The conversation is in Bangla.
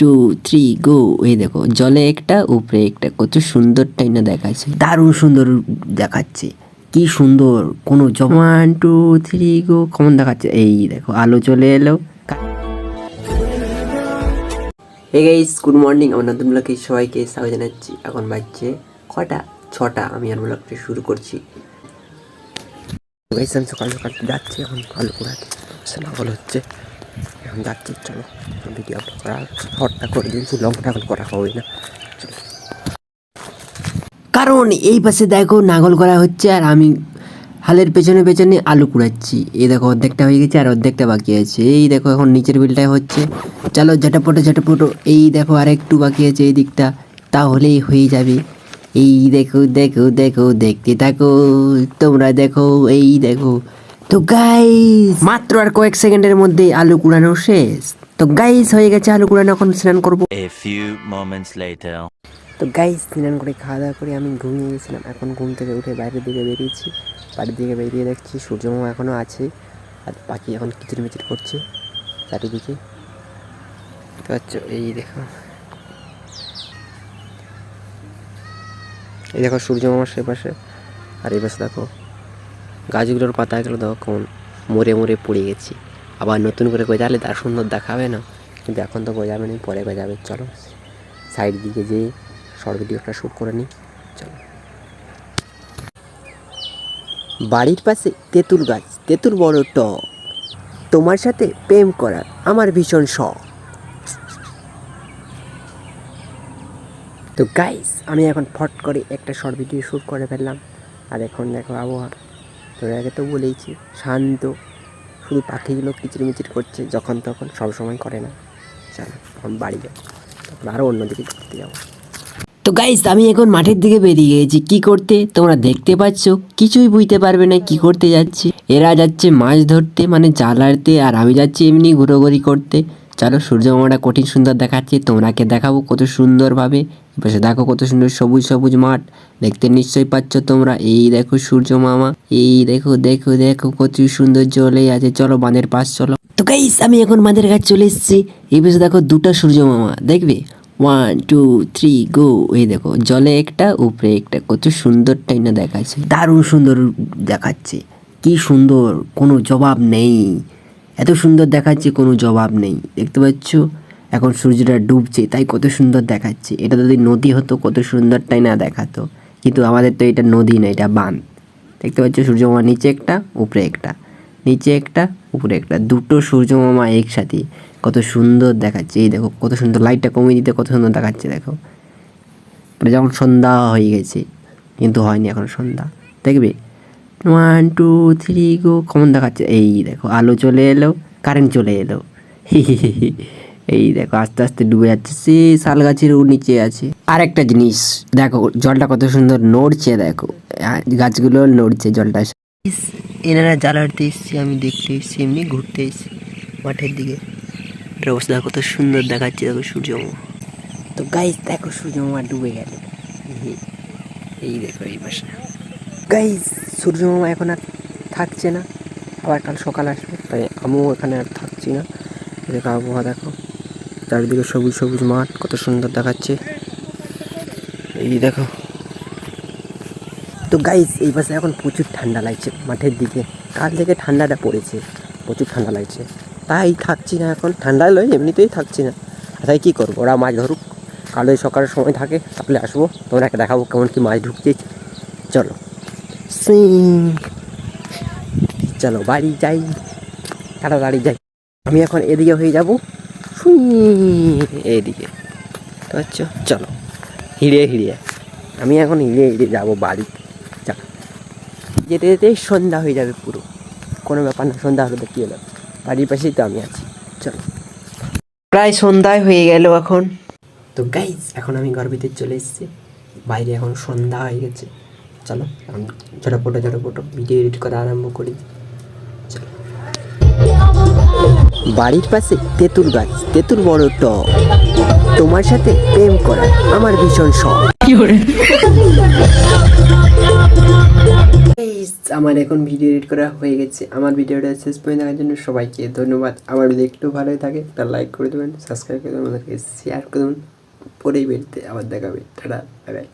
টু থ্রি গো এই দেখো, জলে একটা, উপরে একটা, কত সুন্দর টাইনা দেখাচ্ছে, দারুণ সুন্দর দেখাচ্ছে, কি সুন্দর, কোনো ওয়ান টু থ্রি গো কেমন দেখাচ্ছে, এই দেখো, আলো চলে এলো। হে গাইস গুড মর্নিং আমার নতুন ব্লগে সবাইকে স্বাগত জানাচ্ছি, এখন বাজছে কটা? ছটা, আমি আর ব্লগটি শুরু করছি। সকাল সকাল যাচ্ছি, এখন আলো পোড়াতে স্নাগল হচ্ছে। এখন যাচ্ছি চলো ভিডিও আপলোড করা শর্টটা করে দিয়েছি লংটা এখন করা হবে না। কারণ এই পাশে দেখো নাগল করা হচ্ছে আর আমি হালের পেছনে পেছনে আলু কুড়াচ্ছি। এই দেখো অর্ধেকটা হয়ে গেছে আর অর্ধেকটা বাকি আছে। এই দেখো এখন নিচের বিলটাই হচ্ছে। চলো ঝটাপটো ঝটাপটো, এই দেখো আর একটু বাকি আছে এই দিকটা। তাহলেই হয়ে যাবে। এই দেখো দেখো দেখো, দেখতে থাকো। তোমরা দেখো, এই দেখো। তো গাইস মাত্র আর কয়েক সেকেন্ডের মধ্যে আলু কুড়ানো শেষ। তো গাইস হয়ে গেছে আলু কুড়ানো এখন স্নান করব. তো গাইস স্নান করে খাওয়া দাওয়া করে আমি ঘুমিয়ে গেছিলাম। এখন ঘুম থেকে উঠে বাইরের দিকে বেরিয়েছি। বাড়ির দিকে বেরিয়ে দেখছি সূর্যমামা এখনও আছে আর পাখি এখন কিচির মিচির করছে চারিদিকে। এই দেখো। এই দেখো সূর্যমামার সে পাশে আর এই পাশে দেখো গাছগুলোর পাতাগুলো কেমন মরে মরে পড়ে গেছে। আবার নতুন করে গজালে তার সুন্দর দেখাবে না। কিন্তু এখন তো গজাবে না, পরে গজাবে। চলো সাইড দিকে যেয়ে শর্ট ভিডিওটা শ্যুট করে নিই চলো। বাড়ির পাশে তেঁতুল গাছ, তেঁতুল বড় টক তোমার সাথে প্রেম করার আমার ভীষণ শখ। তো গাইস আমি এখন ফট করে একটা শর্ট ভিডিও শ্যুট করে ফেললাম। আর এখন দেখো আবহাওয়া। তোর আগে তো বলেইছি শান্ত। শুধু পাখিগুলো কিচিরমিচির করছে যখন তখন, সব সময় করে না। চলো এখন বাড়ি যাব তারপর আরও অন্যদিকে ঘুরতে যাব। তো গাইস আমি এখন মাঠের দিকে বেরিয়ে গেছি। কি করতে? তোমরা দেখতে পাচ্ছ, কিছুই বুঝতে পারবে না কি করতে যাচ্ছি। এরা যাচ্ছে মাছ ধরতে মানে জালারতে আর আমি যাচ্ছি এমনি ঘুরোঘুরি করতে। চলো সূর্যমামাটা কঠিন সুন্দর দেখাচ্ছে তোমরাকে দেখাবো কত সুন্দরভাবে। এপাশে দেখো কত সুন্দর সবুজ সবুজ মাঠ, দেখতে নিশ্চয়ই পাচ্ছ তোমরা। এই দেখো সূর্য মামা, এই দেখো দেখো দেখো কত সুন্দর জলে আছে। চলো বাঁধের পাশ, চলো। তো গাইস আমি এখন বাঁধের কাছে চলে এসেছি। এই পাশে দেখো দুটো সূর্য মামা, দেখবে? ওয়ান টু থ্রি গো এই দেখো, জলে একটা, উপরে একটা, কত সুন্দর টাইনা দেখাচ্ছে। দারুণ সুন্দর দেখাচ্ছে। কি সুন্দর, কোনো জবাব নেই। এত সুন্দর দেখাচ্ছে কোনো জবাব নেই। দেখতে পাচ্ছ? এখন সূর্যটা ডুবছে, তাই কত সুন্দর দেখাচ্ছে। এটা যদি নদী হতো, কত সুন্দর টাইনা দেখাতো। কিন্তু আমাদের তো এটা নদী না, এটা বাঁধ দেখতে পাচ্ছ? সূর্যমামা নিচে একটা, উপরে একটা। নিচে একটা, উপরে একটা। দুটো সূর্যমামা একসাথে। কত সুন্দর দেখাচ্ছে। এই দেখো, কত সুন্দর লাইটটা কমিয়ে দিতে, কত সুন্দর দেখাচ্ছে, দেখো। মানে যখন সন্ধ্যা হয়ে গেছে, কিন্তু হয়নি এখন সন্ধ্যা। দেখবে? ওয়ান টু থ্রি গো কেমন দেখাচ্ছে? এই দেখো আলো চলে এলো কারেন্ট চলে এলো। এই দেখো আস্তে আস্তে ডুবে যাচ্ছে সে শাল গাছের নিচে আছে। আর একটা জিনিস দেখো জলটা কত সুন্দর নড়ছে দেখো। আহ, গাছগুলো নড়ছে জলটা। এনারা জ্বালাতে এসছি আমি দেখতে এসছি এমনি ঘুরতে এসছি মাঠের দিকে। অবস্থা কত সুন্দর দেখাচ্ছে দেখো সূর্যমামা তো গাইস দেখো সূর্যমামা ডুবে গেল। এই দেখো এই পাশে। গাইস সূর্যমামা এখন আর থাকছে না আবার কাল সকাল আসবে। তাই আমিও এখানে আর থাকছি না। এই দেখো আবহাওয়া দেখো চারিদিকে সবুজ সবুজ মাঠ কত সুন্দর দেখাচ্ছে। এই দেখো। তো গাইস এই পাশে এখন প্রচুর ঠান্ডা লাগছে মাঠের দিকে। কাল থেকে ঠান্ডাটা পড়েছে প্রচুর ঠান্ডা লাগছে। তাই থাকছি না এখন ঠান্ডা লয় এমনিতেই থাকছি না। তাই কী করব ওরা মাছ ধরুক কালো সকালের সময় থাকে তাহলে আসব তোমাকে দেখাবো কেমন কি মাছ ঢুকছে। চলো। সিং চলো বাড়ি যাই। তাড়াতাড়ি যাই। আমি এখন এদিকে হয়ে যাব। এদিকে। আচ্ছা চলো। হিড়ে হিড়ে আমি এখন হিড়ে হিড়ে যাব বাড়ি। চা যেতে যেতে সন্ধ্যা হয়ে যাবে পুরো। কোনো ব্যাপার না, সন্ধ্যা হলে কী হলো? বাড়ির পাশেই তো আমি আছি। চলো। প্রায় সন্ধ্যায় হয়ে গেল এখন। তো গাইজ এখন আমি ভিতরে চলে এসেছি। বাইরে এখন সন্ধ্যা হয়ে গেছে। চলো এখন ঝটাপটো ঝটাপটো ভিডিও এডিট করা আরম্ভ করি। চলো। বাড়ির পাশে তেঁতুল গাছ তেঁতুল বড় টক তোমার সাথে প্রেম করা আমার ভীষণ শখ। আমার এখন ভিডিও এডিট করা হয়ে গেছে। আমার ভিডিওটা শেষ পর্যন্ত দেখার জন্য সবাইকে ধন্যবাদ। আমার যদি একটু ভালো থাকে একটা লাইক করে দেবেন সাবস্ক্রাইব করে দেবেন আমাদেরকে শেয়ার করে দেবেন। পরেই বেরোতে আবার দেখাবে। Tata bye